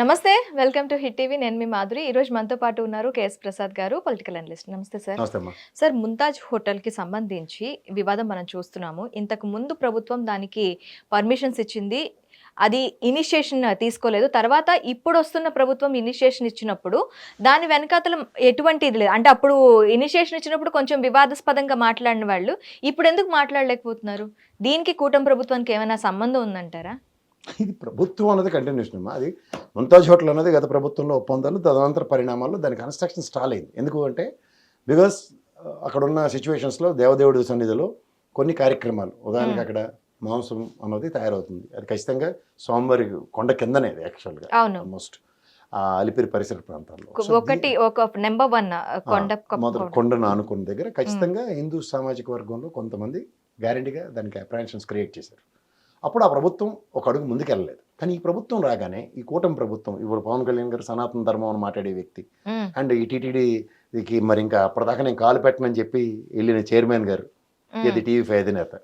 నమస్తే welcome to hit TV. నేను మీ మాధురి. ఈ రోజు మనతో పాటు ఉన్నారు కేఎస్ ప్రసాద్ గారు పొలిటికల్ అనలిస్ట్. నమస్తే సార్. సార్ ముంతాజ్ హోటల్కి సంబంధించి వివాదం మనం చూస్తున్నాము. ఇంతకు ముందు ప్రభుత్వం దానికి పర్మిషన్స్ ఇచ్చింది. అది ఇనిషియేషన్ తీసుకోలేదు. తర్వాత ఇప్పుడు వస్తున్న ప్రభుత్వం ఇనిషియేషన్ ఇచ్చినప్పుడు దాని వెనకాతల ఎటువంటి ఇది లేదు. అంటే అప్పుడు ఇనిషియేషన్ ఇచ్చినప్పుడు కొంచెం వివాదాస్పదంగా మాట్లాడిన వాళ్ళు ఇప్పుడు ఎందుకు మాట్లాడలేకపోతున్నారు? దీనికి కూటమి ప్రభుత్వానికి ఏమైనా సంబంధం ఉందంటారా? ఇది ప్రభుత్వం అన్నది కంటిన్యూషన్ అమ్మా అది ముంతాజ్ హోటల్ అనేది గత ప్రభుత్వంలో ఒప్పందాలు తదనంతర పరిణామాల్లో దాని కన్స్ట్రక్షన్ స్టాల్ అయింది. ఎందుకు అంటే బికాస్ అక్కడ ఉన్న సిచ్యువేషన్స్లో దేవదేవుడి సన్నిధిలో కొన్ని కార్యక్రమాలు ఉదాహరణకి Hmm. అక్కడ మాంసం అన్నది తయారవుతుంది. అది ఖచ్చితంగా స్వామివారి కొండ కిందనే యాక్చువల్గా ఆల్మోస్ట్ ఆ అలిపిరి పరిసర ప్రాంతాల్లో. ఒకటి ఒక నెంబర్ వన్ కొండ కొండను ఆనుకున్న దగ్గర ఖచ్చితంగా హిందూ సామాజిక వర్గంలో కొంతమంది గ్యారంటీగా దానికి అప్రాన్షన్స్ క్రియేట్ చేశారు. అప్పుడు ఆ ప్రభుత్వం ఒక అడుగు ముందుకెళ్ళలేదు. కానీ ఈ ప్రభుత్వం రాగానే ఈ కూటమి ప్రభుత్వం ఇప్పుడు పవన్ కళ్యాణ్ గారు సనాతన ధర్మం అని మాట్లాడే వ్యక్తి అండ్ ఈ టీటీడీకి మరి ఇంకా అప్పటిదాకా నేను కాలు పెట్టనని చెప్పి వెళ్ళిన చైర్మన్ గారు ఇది టీవీ ఫైవ్ అధినేత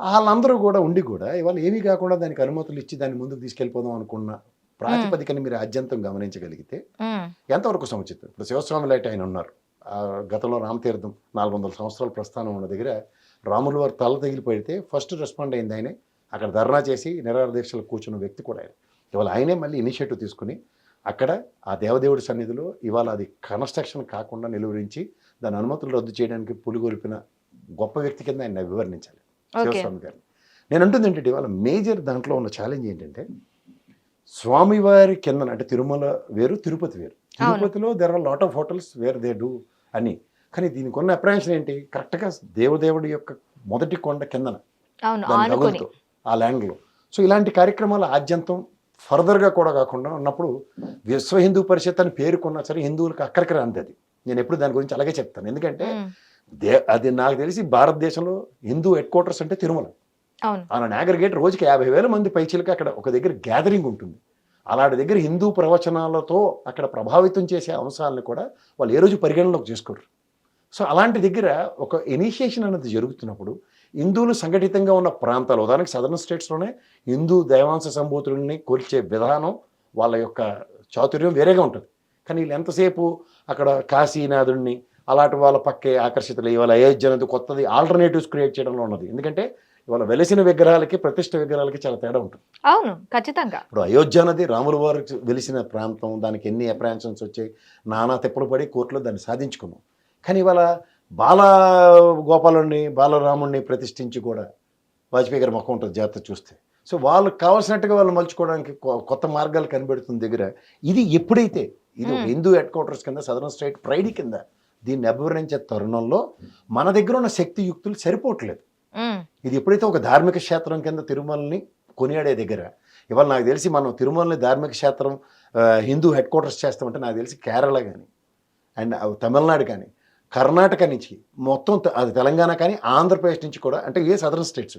వాళ్ళందరూ కూడా ఉండి కూడా ఇవాళ ఏమీ కాకుండా దానికి అనుమతులు ఇచ్చి దాన్ని ముందుకు తీసుకెళ్ళిపోదాం అనుకున్న ప్రాతిపదికని మీరు ఆద్యంతం గమనించగలిగితే ఎంతవరకు సముచితం? ఇప్పుడు శివస్వామి లాంటి ఆయన ఉన్నారు. ఆ గతంలో రామతీర్థం నాలుగు వందల సంవత్సరాల ప్రస్థానం ఉన్న దగ్గర రాముల వారి తల తగిలిపోయితే ఫస్ట్ రెస్పాండ్ అయింది ఆయనే. అక్కడ ధర్నా చేసి నిరాహార దీక్షలు కూర్చున్న వ్యక్తి కూడా ఆయన. ఇవాళ ఆయనే మళ్ళీ ఇనిషియేటివ్ తీసుకుని అక్కడ ఆ దేవదేవుడి సన్నిధిలో ఇవాళ అది కన్స్ట్రక్షన్ కాకుండా నిలువరించి దాని అనుమతులు రద్దు చేయడానికి పులిగొలిపిన గొప్ప వ్యక్తి కింద ఆయన వివరించాలి. శివస్వామి గారిని. నేను అంటుంది ఏంటంటే ఇవాళ మేజర్ దాంట్లో ఉన్న ఛాలెంజ్ ఏంటంటే స్వామివారి కింద అంటే తిరుమల వేరు తిరుపతి వేరు. తిరుపతిలో there are lot of hotels where they do అని. కానీ దీనికి ఉన్న అప్రహెన్షన్ ఏంటి కరెక్ట్గా దేవదేవుడి యొక్క మొదటి కొండ కిందన. అవును ఆ ల్యాండ్లో. సో ఇలాంటి కార్యక్రమాలు ఆద్యంతం ఫర్దర్గా కూడా కాకుండా ఉన్నప్పుడు విశ్వ హిందూ పరిషత్ అని పేరుకున్నా సరే హిందువులకు అక్కడికి రాంది అది. నేను ఎప్పుడు దాని గురించి అలాగే చెప్తాను. ఎందుకంటే దే అది నాకు తెలిసి భారతదేశంలో హిందూ హెడ్ క్వార్టర్స్ అంటే తిరుమల. ఆయన అగ్రిగేట్ రోజుకి యాభై వేల మంది పైచీలకి అక్కడ ఒక దగ్గర గ్యాదరింగ్ ఉంటుంది. అలాంటి దగ్గర హిందూ ప్రవచనాలతో అక్కడ ప్రభావితం చేసే అంశాలను కూడా వాళ్ళు ఏ రోజు పరిగణలోకి చేసుకోరు. సో అలాంటి దగ్గర ఒక ఇనిషియేషన్ అనేది జరుగుతున్నప్పుడు హిందువులు సంఘటితంగా ఉన్న ప్రాంతాలు ఉదాహరణకి సదరన్ స్టేట్స్లోనే హిందూ దైవాంశ సంభూతుల్ని కొలిచే విధానం వాళ్ళ యొక్క చాతుర్యం వేరేగా ఉంటుంది. కానీ వీళ్ళు ఎంతసేపు అక్కడ కాశీనాథుడిని అలాంటి వాళ్ళ పక్కే ఆకర్షితులు ఇవాళ అయోధ్య అనేది కొత్తది ఆల్టర్నేటివ్స్ క్రియేట్ చేయడంలో ఉన్నది. ఎందుకంటే ఇవాళ వెలిసిన విగ్రహాలకి ప్రతిష్ట విగ్రహాలకి చాలా తేడా ఉంటుంది. అవును ఖచ్చితంగా. ఇప్పుడు అయోధ్య అనేది రాముల వారు వెలిసిన ప్రాంతం దానికి ఎన్ని అప్రాన్షన్స్ వచ్చాయి నానా తిప్పలు పడి కోర్టులో దాన్ని సాధించుకున్నాం. కానీ ఇవాళ బాల గోపాలుడిని బాలరాముడిని ప్రతిష్ఠించి కూడా వాజ్పేయి గారి మొక్క ఉంటుంది జాగ్రత్త చూస్తే. సో వాళ్ళకి కావాల్సినట్టుగా వాళ్ళు మలుచుకోవడానికి కొత్త మార్గాలు కనిపెడుతున్న దగ్గర. ఇది ఎప్పుడైతే ఇది. హిందూ హెడ్ క్వార్టర్స్ కింద సదరన్ స్టేట్ ప్రైడ్ కింద దీన్ని అభివర్ణించే తరుణంలో మన దగ్గర ఉన్న శక్తి యుక్తులు సరిపోవట్లేదు ఇది ఎప్పుడైతే ఒక ధార్మిక క్షేత్రం కింద తిరుమలని కొనియాడే దగ్గర ఇవాళ నాకు తెలిసి మనం తిరుమలని ధార్మిక క్షేత్రం హిందూ హెడ్ క్వార్టర్స్ చేస్తామంటే నాకు తెలిసి కేరళ కానీ అండ్ తమిళనాడు కానీ కర్ణాటక నుంచి మొత్తం అది తెలంగాణ కానీ ఆంధ్రప్రదేశ్ నుంచి కూడా అంటే ఏ సదరన్ స్టేట్స్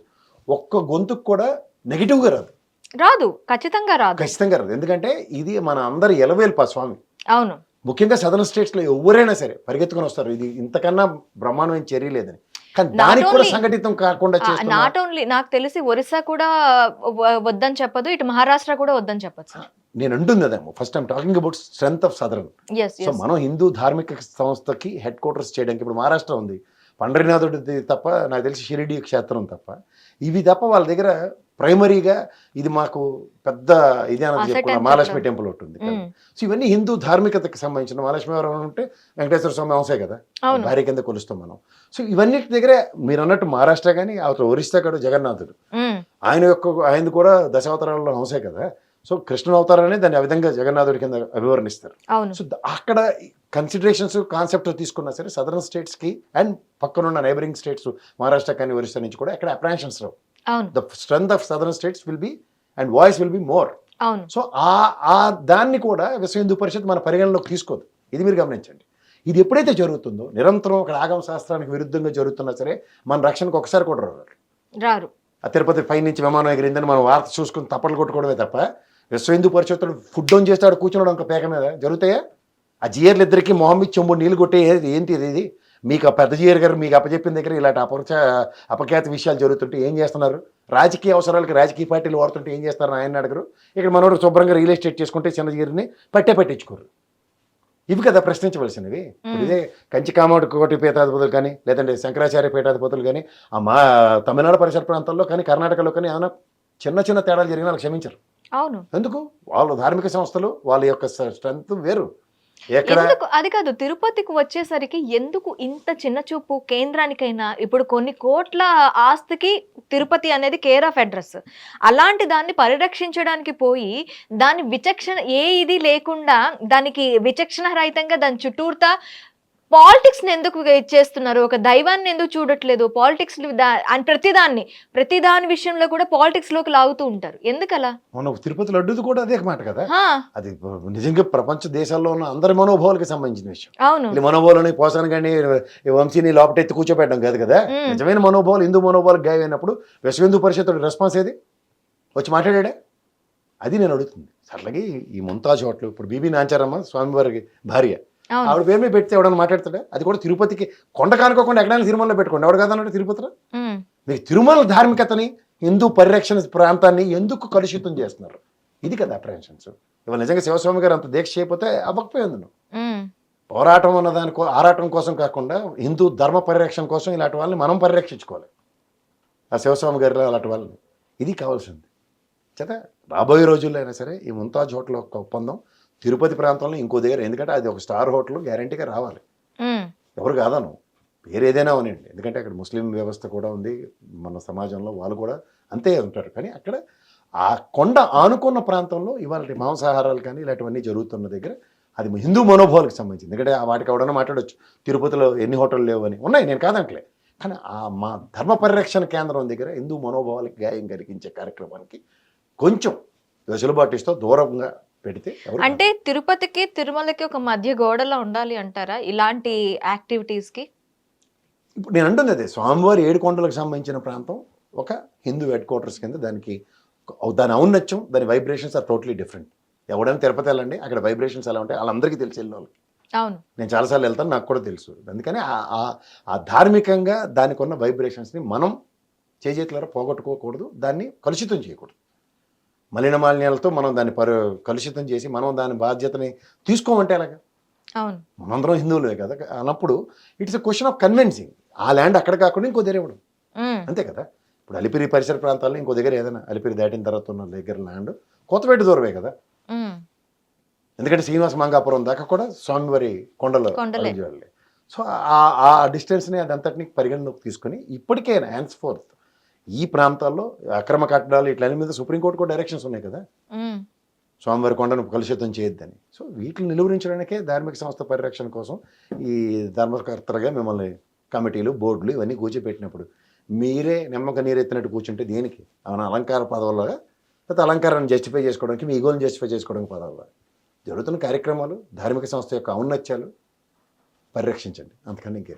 ఒక్క గొంతుకు కూడా నెగిటివ్గా రాదు. రాదు. ఖచ్చితంగా రాదు. ఖచ్చితంగా రాదు. ఎందుకంటే ఇది మన అందరి ఎలవేల్పా స్వామి. అవును. ముఖ్యంగా సదరన్ స్టేట్స్లో ఎవరైనా సరే పరిగెత్తుకొని వస్తారు. ఇది ఇంతకన్నా బ్రహ్మాండమైన చర్య లేదని. కానీ దానికి కూడా సంఘటితం కాకుండా నాట్ ఓన్లీ నాకు తెలిసి ఒరిస్సా కూడా వద్దని చెప్పదు. ఇటు మహారాష్ట్ర కూడా వద్దని చెప్పచ్చు. నేను అంటుంది అదేమో first time talking about strength of southern so మనం హిందూ ధార్మిక సంస్థకి హెడ్ క్వార్టర్స్ చేయడానికి ఇప్పుడు మహారాష్ట్ర ఉంది. పండరీనాథుడిది తప్ప నాకు తెలిసి షిరిడి క్షేత్రం తప్ప. ఇవి తప్ప వాళ్ళ దగ్గర ప్రైమరీగా ఇది మాకు పెద్ద ఇది certain చెప్పుకున్నాం మహాలక్ష్మి. టెంపుల్ ఒకటి ఉంది సో ఇవన్నీ హిందూ ధార్మికతకి సంబంధించిన మహాలక్ష్మి ఎవరు ఉంటే వెంకటేశ్వర స్వామి అంశే కదా. భార్య కింద కొలుస్తాం మనం. సో ఇవన్నీ దగ్గర మీరు అన్నట్టు మహారాష్ట్ర కానీ అవతల ఒరిస్సా కూడా జగన్నాథుడు. ఆయన యొక్క ఆయన కూడా దశావతారాల్లో అంశే కదా. సో కృష్ణ అవతారాన్ని దాన్ని ఆ విధంగా జగన్నాథుడి కింద అభివర్ణిస్తారు. సో అక్కడ కన్సిడరేషన్స్ కాన్సెప్ట్ తీసుకున్నా సరే సదరన్ స్టేట్స్కి అండ్ పక్కనున్న నైబరింగ్ స్టేట్స్ మహారాష్ట్ర కానీ ఒరిస్సా నుంచి కూడా అక్కడ అప్రాన్షన్స్ రావు. The strength of southern states will be and voice will be more so uh uh దాన్ని కూడా విశ్వ హిందూ పరిషత్ మన పరిగణలోకి తీసుకోదు. ఇది మీరు గమనించండి. ఇది ఎప్పుడైతే జరుగుతుందో నిరంతరం అక్కడ ఆగమ శాస్త్రానికి విరుద్ధంగా జరుగుతున్నా సరే మన రక్షణకు ఒకసారి కూడా రారు. రారు. ఆ తిరుపతి పైనుంచి విమానం ఎగిరిందని మనం వార్త చూసుకుని తప్పలు కొట్టుకోవడమే తప్ప విశ్వ హిందూ పరిషత్తుడు ఫుడ్ ఆన్ చేస్తాడు కూర్చున్నాడు ఒక పేక మీద. జరుగుతాయా? ఆ జియర్లు ఇద్దరికి మొహం చెంబు నీళ్ళు కొట్టే ఏంటి ఇది? మీకు ఆ పెద్ద జియర్ గారు మీకు అప్పచెప్పిన దగ్గర ఇలాంటి అపచ అపఖ్యాత విషయాలు జరుగుతుంటే ఏం చేస్తున్నారు? రాజకీయ అవసరాలకి రాజకీయ పార్టీలు వాడుతుంటే ఏం చేస్తారని ఆయన అడగరు? ఇక్కడ మనోడు శుభ్రంగా రియల్ ఎస్టేట్ చేసుకుంటే చిన్నగిరిని పట్టే పట్టించుకోరు. ఇవి కదా ప్రశ్నించవలసినవి. ఇదే కంచి కామోడి కోటి పీఠాధిపతులు కానీ లేదంటే శంకరాచార్య పీఠాధిపతులు కానీ ఆ మా తమిళనాడు పరిసర ప్రాంతాల్లో కానీ కర్ణాటకలో కానీ ఏమైనా చిన్న చిన్న తేడాలు జరిగినా క్షమించరు. అవును. ఎందుకు? వాళ్ళు ధార్మిక సంస్థలు వాళ్ళ యొక్క స్ట్రెంత్ వేరు. అది కాదు తిరుపతికి వచ్చేసరికి ఎందుకు ఇంత చిన్న చూపు కేంద్రానికైనా? ఇప్పుడు కొన్ని కోట్ల ఆస్తికి తిరుపతి అనేది కేర్ ఆఫ్ అడ్రస్. అలాంటి దాన్ని పరిరక్షించడానికి పోయి దాని విచక్షణ ఏ ఇది లేకుండా దానికి విచక్షణ రహితంగా దాని చుట్టూర్తా పాలిటిక్స్ ఎందుకు చేస్తున్నారు ఒక దైవాన్ని ఎందుకు చూడట్లేదు? పాలిటిక్స్ ప్రతిదాన్ని ప్రతిదాని విషయంలో కూడా పాలిటిక్స్లోకి లాగుతూ ఉంటారు. ఎందుకలా? మన తిరుపతి లడ్డుది కూడా అదే మాట కదా? అది నిజంగా ప్రపంచ దేశాల్లో ఉన్న అందరి మనోభావాలకి సంబంధించిన విషయం. అవును. మనోభావాలని పోసాను కానీ వంశీని లోపటెత్తి కూర్చోబెట్టడం కాదు కదా. నిజమైన మనోభావాలు హిందూ మనోభావాలకు గాయమైనప్పుడు విశ్వ హిందూ పరిషత్తు రెస్పాన్స్ ఏది? వచ్చి మాట్లాడాడే అది నేను అడుగుతుంది. అట్లాగే ఈ ముంతాజ్ హోటల్ ఇప్పుడు బీబీ నాంచారమ్మ స్వామివారికి భార్య. ఆవిడ పేరు మీద పెడితే ఎవడన్నా మాట్లాడతాడా? అది కూడా తిరుపతికి కొండ కానుకోకుండా ఎక్కడైనా తిరుమలలో పెట్టుకోండి. ఎవడు కాదన్నాడు తిరుపతిలో? మీకు తిరుమల ధార్మికతని హిందూ పరిరక్షణ ప్రాంతాన్ని ఎందుకు కలుషితం చేస్తున్నారు? ఇది కదా అప్రహెన్షన్స్. ఇవాళ నిజంగా శివస్వామి గారు అంత దీక్ష చేయకపోతే అవ్వకపోయింది నువ్వు పోరాటం అన్న దాని కో- ఆరాటం కోసం కాకుండా హిందూ ధర్మ పరిరక్షణ కోసం ఇలాంటి వాళ్ళని మనం పరిరక్షించుకోవాలి. ఆ శివస్వామి గారిలో అలాంటి వాళ్ళని. ఇది కావాల్సింది. చేత రాబోయే రోజుల్లో అయినా సరే ఈ ముంతాజ్ హోటల్ యొక్క ఒప్పందం తిరుపతి ప్రాంతంలో ఇంకో దగ్గర ఎందుకంటే అది ఒక స్టార్ హోటల్ గ్యారంటీగా రావాలి. ఎవరు కాదను పేరు ఏదైనా అవనండి ఎందుకంటే అక్కడ ముస్లిం వ్యవస్థ కూడా ఉంది మన సమాజంలో వాళ్ళు కూడా అంతే ఉంటారు. కానీ అక్కడ ఆ కొండ ఆనుకున్న ప్రాంతంలో ఇవాళ మాంసాహారాలు కానీ ఇలాంటివన్నీ జరుగుతున్న దగ్గర అది హిందూ మనోభావాలకు సంబంధించింది. ఎందుకంటే ఆ వాటికి ఎవడన్నా మాట్లాడొచ్చు. తిరుపతిలో ఎన్ని హోటళ్ళు లేవు అని. ఉన్నాయి నేను కాదంటలే. కానీ ఆ మా ధర్మ పరిరక్షణ కేంద్రం దగ్గర హిందూ మనోభావాలకు గాయం కలిగించే కార్యక్రమానికి కొంచెం వెసులుబాటు దూరంగా పెడితే అంటే తిరుపతికి తిరుమలకి ఒక మధ్య గోడలా ఉండాలి అంటారా ఇలాంటి యాక్టివిటీస్కి ఇప్పుడు నేను అంటుంది అదే స్వామివారి ఏడు కొండలకు సంబంధించిన ప్రాంతం ఒక హిందూ హెడ్ క్వార్టర్స్ కింద దానికి దాని ఔన్నత్యం దాని వైబ్రేషన్స్ ఆర్ టోటలీ డిఫరెంట్. ఎవడైనా తిరుపతి వెళ్ళండి అక్కడ వైబ్రేషన్స్ ఎలా ఉంటాయి వాళ్ళందరికీ తెలిసి వెళ్ళిన వాళ్ళకి. అవును. నేను చాలాసార్లు వెళ్తాను నాకు కూడా తెలుసు. అందుకని ఆ- ఆ- ఆ ధార్మికంగా దానికి ఉన్న వైబ్రేషన్స్ని మనం చేజేతులారా పోగొట్టుకోకూడదు దాన్ని కలుషితం చేయకూడదు. మలిన మాలిన్యాలతో మనం దాన్ని పరు కలుషితం చేసి మనం దాని బాధ్యతని తీసుకోమంటే ఎలాగా? అవును. మనందరం హిందువులే కదా? అన్నప్పుడు it's a question of convincing. ఆ ల్యాండ్ అక్కడ కాకుండా ఇంకో దగ్గర ఇవ్వడం. అంతే కదా? ఇప్పుడు అలిపిరి పరిసర ప్రాంతాల్లో ఇంకో దగ్గర ఏదైనా అలిపిరి దాటిన తర్వాత ఉన్న దగ్గర ల్యాండ్ కొత్తపేట దూరమే కదా? ఎందుకంటే శ్రీనివాస మంగాపురం దాకా కూడా స్వామివారి కొండలో. సో ఆ ఆ డిస్టెన్స్ని అదంతటిని పరిగణలోకి తీసుకొని ఇప్పటికైనా హ్యాండ్స్ ఫోర్త్ ఈ ప్రాంతాల్లో అక్రమ కట్టడాలు ఇట్లన్ని మీద సుప్రీంకోర్టు కూడా డైరెక్షన్స్ ఉన్నాయి కదా. స్వామివారి కొండను కలుషితం చేయొద్దని. సో వీటిని నిలువరించడానికే ధార్మిక సంస్థ పరిరక్షణ కోసం ఈ ధర్మకర్తలుగా మిమ్మల్ని కమిటీలు బోర్డులు ఇవన్నీ కూర్చోపెట్టినప్పుడు మీరే నిమ్మక నీరెత్తినట్టు కూర్చుంటే దేనికి? అవునా అలంకార పదవులుగా? లేకపోతే అలంకారాన్ని జస్టిఫై చేసుకోవడానికి మీ ఈగోని జస్టిఫై చేసుకోవడానికి పదవులు? జరుగుతున్న కార్యక్రమాలు ధార్మిక సంస్థ యొక్క ఔన్నత్యాలు పరిరక్షించండి. అంతకన్నా ఇంకేం